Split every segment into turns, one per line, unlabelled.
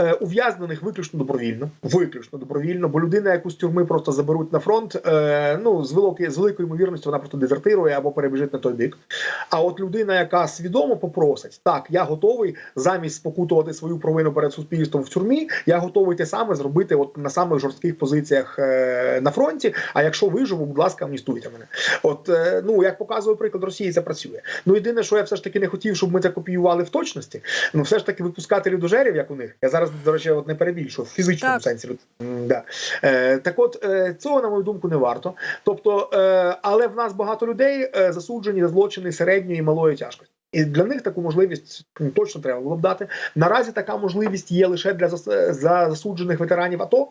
е, ув'язнених виключно добровільно, виключно добровільно, бо людина, яку з тюрми просто заберуть на фронт, е, ну з великої з великою ймовірністю вона просто дезертирує або перебіжить на той бік. А от людина, яка свідомо попросить, так я готовий замість спокутувати свою провину перед суспільством в тюрмі, я готовий те саме зробити от на самих жорстких позиціях е, на фронті. А якщо виживу, будь ласка, амністуйте мене. От е, ну як показує приклад Росії, це працює. Ну єдине, що я все ж таки не хотів, щоб ми це копіювали в точності. Ну все ж таки випускати людожерів, як у них. Я зараз до речі, от не перебільшую в фізичному
Так.
сенсі. Да. Е, так, от е, цього на мою думку не варто. Тобто, е, але в нас багато людей е, засуджені за злочини середньої і малої тяжкості. І для них таку можливість ну, точно треба було б дати. Наразі така можливість є лише для зас- засуджених ветеранів АТО.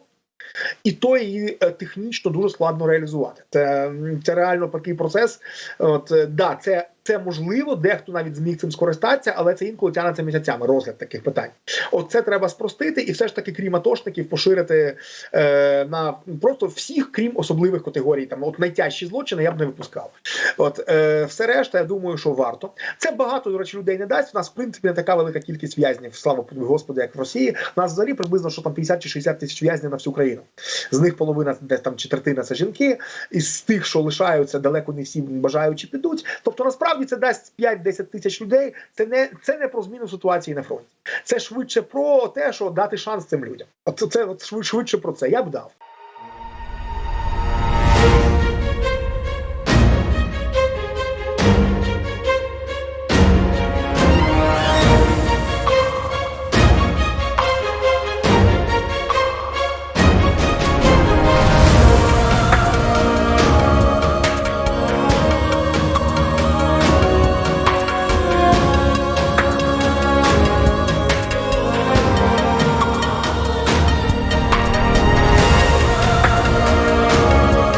І то її е, технічно дуже складно реалізувати. Це, це реально такий процес. От е, да, це, це можливо, дехто навіть зміг цим скористатися, але це інколи тягнеться місяцями розгляд таких питань. От це треба спростити, і все ж таки, крім атошників, поширити е, на просто всіх, крім особливих категорій. Там от найтяжчі злочини я б не випускав. От е, все решта, я думаю, що варто. Це багато до речі людей не дасть. У нас в принципі не така велика кількість в'язнів, слава Господи, як в Росії. У нас взагалі приблизно що там 50 чи 60 тисяч в'язнів на всю країну. З них половина десь там четвертина це жінки, із тих, що лишаються, далеко не всі бажаючи підуть. Тобто, насправді це дасть 5-10 тисяч людей. Це не це не про зміну ситуації на фронті. Це швидше про те, що дати шанс цим людям. От це от швидше про це. Я б дав.